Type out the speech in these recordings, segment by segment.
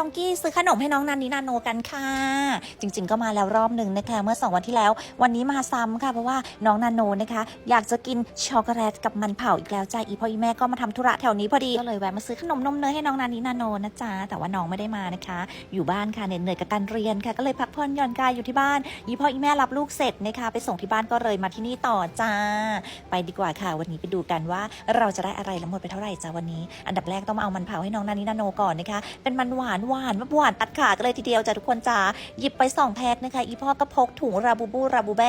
องกี้ซื้อขนมให้น้องนันนินาโนกันค่ะ จริง ๆ ก็มาแล้วรอบหนึ่งนะคะ เมื่อ 2 วันที่แล้ว วันนี้มาซ้ำค่ะเพราะว่าน้องนาโนนะคะ อยากจะกินช็อกโกแลตกับมันเผาอีกแล้วจ้าอีพ่ออีแม่ก็มาทำธุระแถวนี้พอดีก็เลยแวะมาซื้อขนมนมเนยให้น้องนานินาโนนะจ๊ะแต่ว่าน้องไม่ได้มานะคะ อยู่บ้านค่ะเหนื่อยกับการเรียนค่ะก็เลยพักผ่อนหย่อนกายอยู่ที่บ้านอีพ่ออีแม่รับลูกเสร็จนะคะ ไปส่งที่บ้านก็เลยมาที่นี่ต่อจ้า ไปดีกว่าค่ะ วันนี้ไปดูกันว่าเราจะได้อะไรแล้วหมดไปเท่าไหร่จ้าวันนี้ อันดับแรกต้องมาเอามันเผาให้น้องนานินาโนก่อนนะคะ เป็นมันหวานหวานแบบหวานตัดขากันเลยทีเดียวจ้าทุกคนจ้าหยิบไปสองแพ็คนะคะ อีพ่อก็พกถุงราบูบูราบูแบ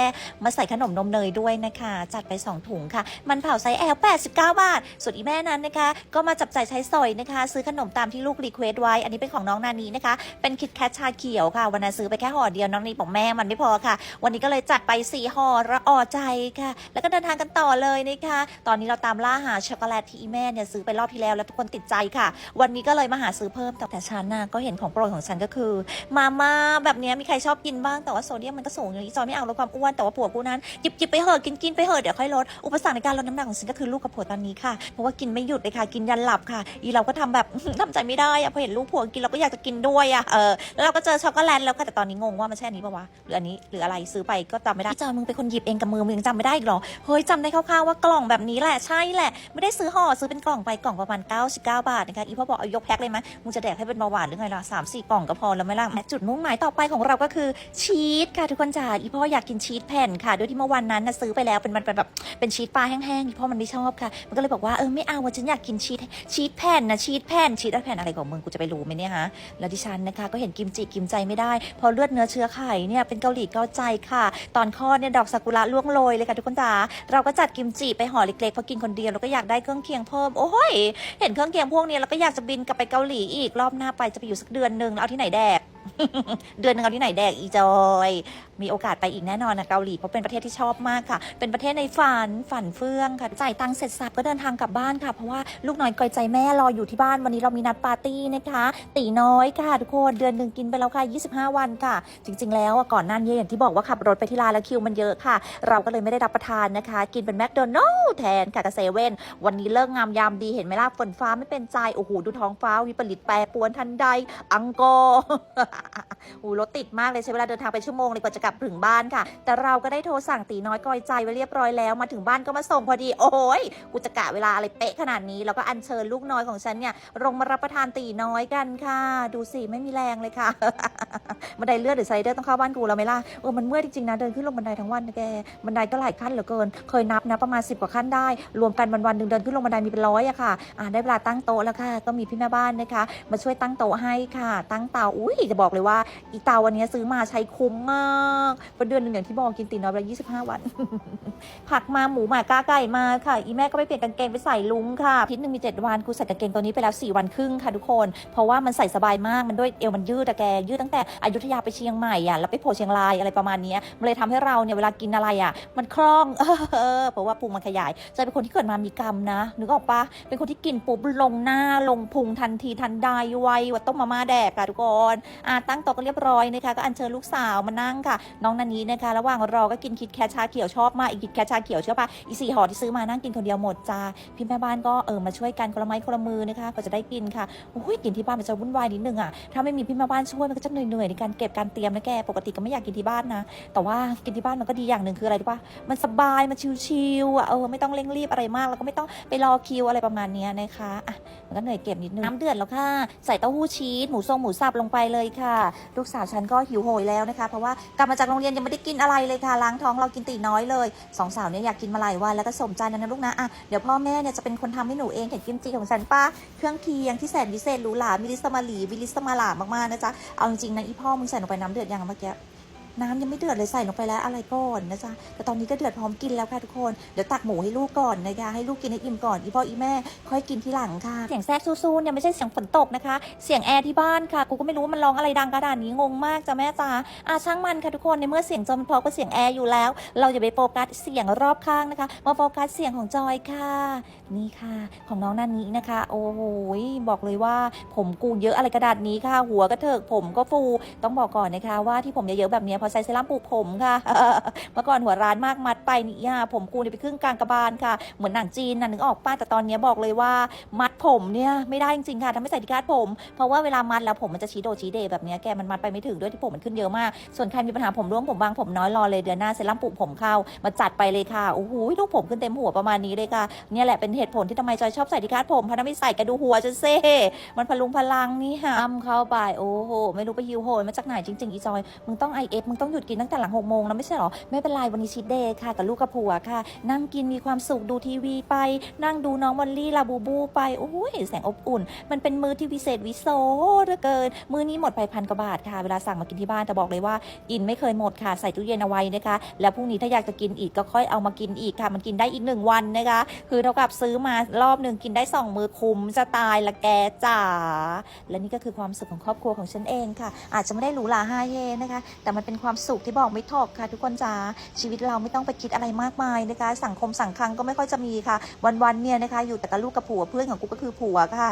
มาใส่ขนมนมเนยด้วยนะคะ จัดไปสองถุงค่ะ มันเผาไซส์ L 89 บาท ส่วนอีแม่นั้นนะคะ ก็มาจับจ่ายใช้สอยนะคะ ซื้อขนมตามที่ลูกรีเควสไว้ อันนี้เป็นของน้องนานีนะคะ เป็นคิดแคทชาเขียวค่ะ วันนั้นซื้อไปแค่ห่อเดียวน้องนีบอกแม่มันไม่พอค่ะ วันนี้ก็เลยจัดไปสี่ห่อระอ่อใจค่ะ แล้วก็เดินทางกันต่อเลยนะคะ ตอนนี้เราตามล่าหาช็อกโกแลตที่อีแม่เนี่ยซื้อไปรอบที่แล้วแล้วทุกคนติดใจค่ะ วันนี้ก็เลยมาหาซื้อเพิ่มแต่แต่ฉันน่ะก็เห็นของโปรดของฉันก็คือ มาม่าแบบนี้มีใครชอบกินบ้างแต่ว่าโซเดียมมันก็สูงอย่างนี้จอยไม่เอาลดความอ้วนแต่ว่าผัวกูนั้นหยิบหยิบไปเหอะกินกินไปเหอะเดี๋ยวค่อยลดอุปสรรคในการลดน้ำหนักของฉันก็คือลูกกับผัวตอนนี้ค่ะเพราะว่ากินไม่หยุดเลยค่ะกินยันหลับค่ะ อีเราก็ทำแบบทำใจไม่ได้อะพอเห็นลูกผัวกินเราก็อยากจะกินด้วยอะเออแล้วเราก็เจอช็อกโกแลตแล้วค่ะแต่ตอนนี้งงว่ามันใช่อันนี้ปะวะหรืออันนี้หรืออะไรซื้อไปก็จำไม่ได้จอยมึงเป็นคนหยิบเองกับมือมึงจำไม่ได้อีกเหรอเฮ้ยจำได้คร่าวๆว่ากล่องแบบนี้แหละใช่แหละ ไม่ได้ซื้อห่อซื้อเป็นกล่องไปกล่องประมาณ 99 บาทนะคะอีพ่อบอกเอายกแพ็คเลยไหมมึงจะแดกให้เป็นเบาหวานรือไงล่ะสามสี่กล่องก็พอแล้วไหมล่ะและจุดมุ่งหมายต่อไปของเราก็คือชีสค่ะทุกคนจ๋าอีพ่ออยากกินชีสแผ่นค่ะโดยที่เมื่อวันนั้นนะซื้อไปแล้วเป็นมันเป็นแบบเป็นชีสปลาแห้งๆอีพ่อมันไม่ชอบค่ะ มันก็เลยบอกว่าเออไม่เอาว่าฉันอยากกินชีสชีสแผ่นนะชีสแผ่นชีสแผ่นอะไรของมึงกูจะไปรู้ไหมเนี่ยฮะแล้วดิฉันนะคะก็เห็นกิมจิกิมใจไม่ได้ พอเลือดเนื้อเชื้อไข่เนี่ยเป็นเกาหลีเกาใจค่ะ ตอนคลอดเนี่ยดอกซากุระล่วงโรยเลยค่ะทุกคนจ๋าเราก็จัดกิมจิไปห่อเล็กๆพอกินคนเดียวเราก็อยากได้เครื่องเคียงเพิ่มโอ้ยเห็นเครื่องเคียงพวกนี้แล้วก็อยากจะบินกลับไปเกาหลีอีกรอบหน้าไปจะไปอยู่สักเดือนหนึ่งแล้วเอาที่ไหนแดก เดือนหนึ่งเอาที่ไหนแดกอีจอย มีโอกาสไปอีกแน่นอนนะเกาหลีเพราะเป็นประเทศที่ชอบมากค่ะ เป็นประเทศในฝันฝันเฟื่องค่ะจ่ายตังค์เสร็จสับก็เดินทางกลับบ้านค่ะ เพราะว่าลูกน้อยกอยใจแม่รออยู่ที่บ้านวันนี้เรามีนัดปาร์ตี้นะคะ ตีน้อยค่ะทุกคนเดือนหนึ่งกินไปแล้วค่ะ25 วันค่ะ จริง ๆ แล้วก่อนหน้านี้อย่างที่บอกว่าขับรถไปที่ร้านแล้วคิวมันเยอะค่ะ เราก็เลยไม่ได้รับประทานนะคะ กินเป็นแมคโดนัลล์แทนค่ะกับเซเว่นวันนี้เลิกงามยามดีเห็นไหมล่ะฝนฟ้าไม่เป็นใจโอ้โหดูท้องฟ้าวิปริตแปรปวนทันใด อังกอร์โอ้รถติดมากเลยใช้เวลาเดินทางไปชั่วโมงเลยกว่าจะกลับถึงบ้านค่ะ แต่เราก็ได้โทรสั่งตีน้อยกอยใจไว้เรียบร้อยแล้ว มาถึงบ้านก็มาส่งพอดี โอ้ยกูจะกะเวลาอะไรเป๊ะขนาดนี้ แล้วก็อัญเชิญลูกน้อยของฉันเนี่ยลงมารับประทานตีน้อยกันค่ะ ดูสิไม่มีแรงเลยค่ะบันไดเลื่อนหรือสไลเดอร์ต้องเข้าบ้านกูแล้วไหมล่ะเออมันเมื่อยจริงๆนะเดินขึ้นลงบันไดทั้งวันนะแกบันไดก็หลายขั้นเหลือเกิน เคยนับนะประมาณ 10 กว่าขั้นได้ รวมกันวันวันๆหนึ่งเดินขึ้นลงบันไดมีเป็นร้อยอะค่ะอ่าได้เวลาตั้งโต๊ะแล้วค่ะ ก็มีพี่แม่บ้านนะคะ มาช่วยตั้งโต๊ะให้ค่ะ ตั้งเตาอุ้ยจะบอกเลยว่าอีเตาวันนี้ซื้อมาใช้คุ้มมากเป็นเดือนหนึ่งอย่างที่บอกกินตีน้อยไปยี่สิบห้าวัน ผักมาหมูหมากาไก่มาค่ะ อีแม่ก็ไปเปลี่ยนกางเกงไปใส่ลุงค่ะอาทิตย์หนึ่งมีเจ็ดวันกูใส่กางเกงตัวนี้ไปแล้วสี่วันครึ่งค่ะทุกคน เพราะว่ามันใส่สบายมากมันด้วยเอวมันยืดอะแกยืดตั้งแต่อยุธยาไปเชียงใหม่อะแล้วไปโผล่เชียงรายอะไรประมาณนี้มันเลยทำให้เราเนี่ยเวลากินอะไรอะ มันคล่องเออเพราะว่าพุงมันขยายจะเป็นคนที่เกิดมามีกรรมนะนึกออกปะเป็นคนที่กินปุ๊บลงหน้าลงพุงทันทีทันใดไวว่าต้มมาม่าแดกค่ะทุกคนอ่าตั้งโต๊ะก็เรียบร้อยนะคะก็อัญเชิญลูกสาวมานั่งค่ะน้องนันนี้นะคะ ระหว่างรอก็กินคิดแคชาเขียวชอบมากอีกคิดแคชาเขียวเชื่อปะอีสี่ห่อที่ซื้อมานั่งกินคนเดียวหมดจ้าพี่แม่บ้านก็เออมาช่วยกันคนละไม้คนละมือนะคะก็จะได้กินค่ะโอ้ยกินที่บ้านมันจะวุ่นวายนิดนึงอะถ้าไม่มีพี่แม่บ้านช่วยมันก็จะเหนื่อยๆในการเก็บการเตรียมนะแกปกติก็ไม่อยากกินที่บ้านนะ แต่ว่ากินที่บ้านมันก็ดีอย่างหนึ่งคืออะไรรู้ปะมันสบายมันชิลๆอะเออไม่ต้องเร่งรีบอะไรมากแล้วก็ไม่ต้องไปรอคิวอะไรประมาณนี้นะคะอะ มันก็เหนื่อยเก็บนิดนึงน้ำเดือดแล้วค่ะ ใส่เต้าหู้ชีสหมูทรงหมูสับลงไปเลยค่ะ ลูกสาวฉันก็หิวโหยแล้วนะคะ เพราะว่ากลับมาจากโรงเรียนยังไม่ได้กินอะไรเลยค่ะล้างท้องเรากินตีน้อยเลยสองสาวเนี่ยอยากกินมาหลายวันแล้วก็สมใจนะนะลูกนะอะเดี๋ยวพ่อแม่เนี่ยจะเป็นคนทำให้หนูเองเห็นกิมจิของฉันป้าเครื่องเคียงที่แสนวิเศษหรูหรามิลิสมาลีวิลิสมาลามากๆนะจ๊ะเอาจริงๆนะอีพ่อมึงใส่ลงไปน้ำเดือดยังเมื่อกี้ น้ำยังไม่เดือดเลยใส่ลงไปแล้วอะไรก่อนนะจ๊ะแต่ตอนนี้ก็เดือดพร้อมกินแล้วค่ะทุกคน เดี๋ยวตักหมูให้ลูกก่อนนะคะให้ลูกกินให้อิ่มก่อน อีพ่ออีแม่ ค่อยกินทีหลังค่ะ เสียงแทรกซูๆเนี่ยไม่ใช่เสียงฝนตกนะคะ เสียงแอร์ที่บ้านค่ะ กูก็ไม่รู้ว่ามันร้องอะไรดังกระดานนี้งงมากจ้ะแม่จ๋าอาช่างมันค่ะทุกคน ในเมื่อเสียงจอมพอก็เสียงแอร์อยู่แล้ว เราอย่าไปโฟกัสเสียงรอบข้างนะคะ มาโฟกัสเสียงของจอยค่ะ นี่ค่ะ ของน้องนันนี้นะคะ โอ้โหบอกเลยว่าผมกูเยอะอะไรกระดาษนี้ค่ะ หัวก็เถิกผมก็ฟู ต้องบอกก่อนนะคะว่าที่ผมเยอะๆแบบนี้พอใช้เซรั่มปลูกผมค่ะ เมื่อก่อนหัวร้านมากมัดไปนี่ย่าผมกูเนี่ยไปครึ่งกลางกระบาลค่ะ เหมือนหนังจีนน่ะนึกออกป้าแต่ตอนนี้บอกเลยว่ามัดผมเนี่ยไม่ได้จริงๆค่ะทำให้ใส่ดีคาดผม เพราะว่าเวลามัดแล้วผมมันจะชี้โดชี้เดแบบนี้แกมันมัดไปไม่ถึงด้วยที่ผมมันขึ้นเยอะมาก ส่วนใครมีปัญหาผมร่วงผมบางผมน้อยรอเลยเดือนหน้าเซรั่มปลูกผมเข้ามาจัดไปเลยค่ะโอ้โหลูกผมขึ้นเต็มหัวประมาณนี้เลยค่ะเนี่ยแหละเป็นเหตุผลที่ทำไมจอยชอบใส่ดีคาดผมเพราะถ้าไม่ใส่แกดูหัวจะเซ่มันพลุงพลังนี่ค่ะอ้ำเข้าไปโอ้โหไม่รู้ไปยิวโหยมาจากไหนจริงๆอีจอยมึงต้อง IF มึงต้องหยุดกินตั้งแต่หลังหกโมงแล้วไม่ใช่หรอ ไม่เป็นไรวันนี้ชีทเดย์ค่ะ กับลูกกับผัวค่ะ นั่งกินมีความสุขดูทีวีไป นั่งดูน้องมอลลี่ลาบูบูไป โอ้ยแสงอบอุ่น มันเป็นมือที่วิเศษวิโสเหลือเกิน มือนี้หมดไปพันกว่าบาทค่ะ เวลาสั่งมากินที่บ้านแต่บอกเลยว่ากินไม่เคยหมดค่ะ ใส่ตู้เย็นเอาไว้นะคะ แล้วพรุ่งนี้ถ้าอยากจะกินอีกก็ค่อยเอามากินอีกค่ะ มันกินได้อีกหนึ่งวันนะคะ คือเท่ากับซื้อมารอบหนึ่งกินได้สองมือคุ้มจะตายละแกจ๋า และนี่ก็คือความสุขของครอบครัวของฉันเองค่ะ อาจจะไม่ได้หรูหราฮาเยนะคะ แต่มันเป็นความสุขที่บอกไม่ถกค่ะ ทุกคนจ้าชีวิตเราไม่ต้องไปคิดอะไรมากมายนะคะ สังคมสังคังก็ไม่ค่อยจะมีค่ะ วันๆเนี่ยนะคะ อยู่แต่กับลูกกับผัวเพื่อนของกูก็คือผัวค่ะ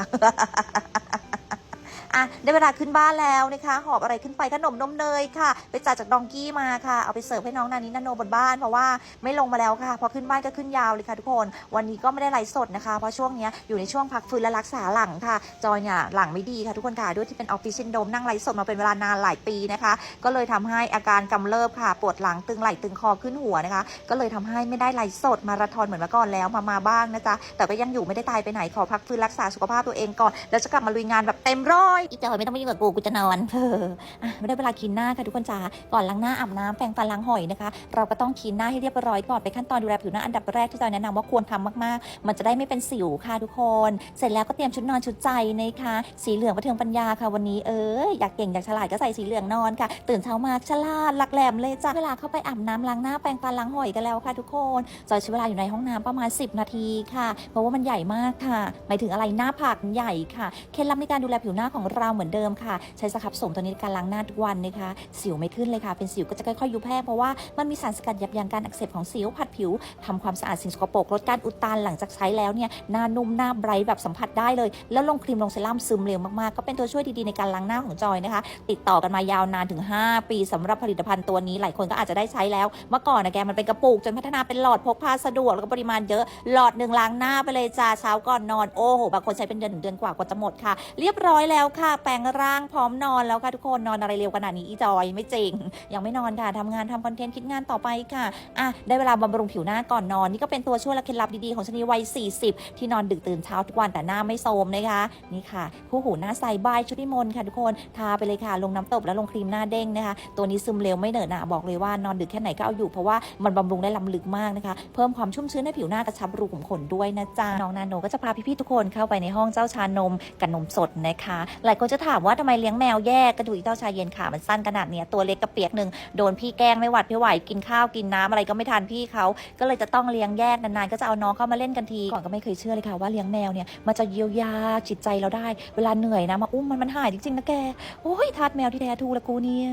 อะได้เวลาขึ้นบ้านแล้วนะคะหอบอะไรขึ้นไปขนมนมเนยค่ะ ไปจัดจากดองกี้มาค่ะเอาไปเสิร์ฟให้น้องนานินาโนบนบ้านเพราะว่าไม่ลงมาแล้วค่ะ พอขึ้นบ้านก็ขึ้นยาวเลยค่ะทุกคน วันนี้ก็ไม่ได้ไลฟ์สดนะคะเพราะช่วงนี้อยู่ในช่วงพักฟื้นและรักษาหลังค่ะ จอยเนี่ยหลังไม่ดีค่ะทุกคนค่ะด้วยที่เป็นออฟฟิศซินโดมนั่งไลฟ์สดมาเป็นเวลานานหลายปีนะคะ ก็เลยทำให้อาการกำเริบค่ะปวดหลังตึงไหล่ตึงคอขึ้นหัวนะคะ ก็เลยทำให้ไม่ได้ไลฟ์สดมาราธอนเหมือนเมื่อก่อนแล้วมามาบ้างนะจ๊ะแต่ก็ยังอยู่ไม่ได้ตายไปไหนขอพักฟื้นรักษาสุขภาพตัวเองก่อนแล้วจะกลับมาลุยงานแบบเต็มร้อยอีจอยไม่ต้องมายุ่งกับกูกูจะนอนเอออะไม่ได้เวลาคินหน้าค่ะทุกคนจ๋าก่อนล้างหน้าอาบน้ำแปรงฟันล้างหอยนะคะ เราก็ต้องคินหน้าให้เรียบร้อยก่อนไปนขั้นตอนดูแลผิวหน้าอันดับแรกที่จอยแนะนำว่าควรทำมากๆ มันจะได้ไม่เป็นสิวค่ะทุกคน เสร็จแล้วก็เตรียมชุดนอนชุดใจนะคะสีเหลืองประเทืองปัญญาค่ะวันนี้เอออยากเก่งอยากฉลาดก็ใส่สีเหลืองนอนค่ะ ตื่นเช้ามาฉลาดหลักแหลมเลยจ้ะเวลาเข้าไปอาบน้ำล้างหน้าแปรงฟันล้างหอยกันแล้วค่ะ ทุกคนจอยใช้เวลาอยู่ในห้องน้ำประมาณ 10 นาทีค่ะ เพราะว่ามันใหญ่มากค่ะหมายถึงอะไรหน้าผากใหญ่ค่ะเคล็ดลับในการดูแลผิวหน้าของเราเหมือนเดิมค่ะ ใช้สครับโสมตัวนี้ในการล้างหน้าทุกวันนะคะ สิวไม่ขึ้นเลยค่ะ เป็นสิวก็จะค่อยๆ ยุบแห้งเพราะว่ามันมีสารสกัดยับยั้งการอักเสบของสิวผัดผิวทำความสะอาดสิ่งสกปรกลดการอุดตันหลังจากใช้แล้วเนี่ยหน้านุ่มหน้าไบรท์แบบสัมผัสได้เลย แล้วลงครีมลงเซรั่มซึมเร็วมากๆก็เป็นตัวช่วยดีๆในการล้างหน้าของจอยนะคะ ติดต่อกันมายาวนานถึง 5 ปีสำหรับผลิตภัณฑ์ตัวนี้หลายคนก็อาจจะได้ใช้แล้ว เมื่อก่อนนะแกมันเป็นกระปุกจนพัฒนาเป็นหลอดพกพาสะดวกแล้วก็ปริมาณเยอะหลอดหนึ่งล้างหน้าไปเลยจ้าเช้าก่อนนอนโอ้โหบางคนใช้เป็นเดือนถึงเดือนกว่ากว่าจะหมดค่ะ เรียบร้อยแล้วค่ะ แปลงร่างพร้อมนอนแล้วค่ะทุกคนนอนอะไรเร็วขนาดนี้อีจอยไม่จริง ยังไม่นอนค่ะทำงานทำคอนเทนต์คิดงานต่อไปค่ะอะได้เวลาบำรุงผิวหน้าก่อนนอน นี่ก็เป็นตัวช่วยและเคล็ดลับดีๆของชนีวัย 40 ที่นอนดึกตื่นเช้าทุกวันแต่หน้าไม่โทรมนะคะนี่ค่ะคู่หูหน้าใสบายชุติมนค่ะทุกคนทาไปเลยค่ะ ลงน้ำตบแล้วลงครีมหน้าเด้งนะคะ ตัวนี้ซึมเร็วไม่เหนอะหนะบอกเลยว่านอนดึกแค่ไหนก็เอาอยู่เพราะว่ามันบำรุงได้ล้ำลึกมากนะคะ เพิ่มความชุ่มชื้นให้ผิวหน้ากระชับรูขุมขนด้วยนะจ๊ะน้องนาโนก็จะพาพี่ๆทุกคนเข้าไปในห้องเจ้าชานมกับนมสดนะคะหลายคนจะถามว่าทำไมเลี้ยงแมวแยกกระดูกอีเต้าชายเย็นขามันสั้นขนาดเนี้ยตัวเล็กกระเปียกหนึ่งโดนพี่แกล้งไม่หวัดพี่ไหวกินข้าวกินน้ำอะไรก็ไม่ทานพี่เขาก็เลยจะต้องเลี้ยงแยกนานๆก็จะเอาน้องเข้ามาเล่นกันทีก่อนก็ไม่เคยเชื่อเลยค่ะว่าเลี้ยงแมวเนี่ยมันจะเยียวยาจิตใจเราได้ เวลาเหนื่อยนะมาอุ้มมันมันหายจริงๆนะแกโอ้ยทาสแมวที่แท้ทูละกูเนี่ย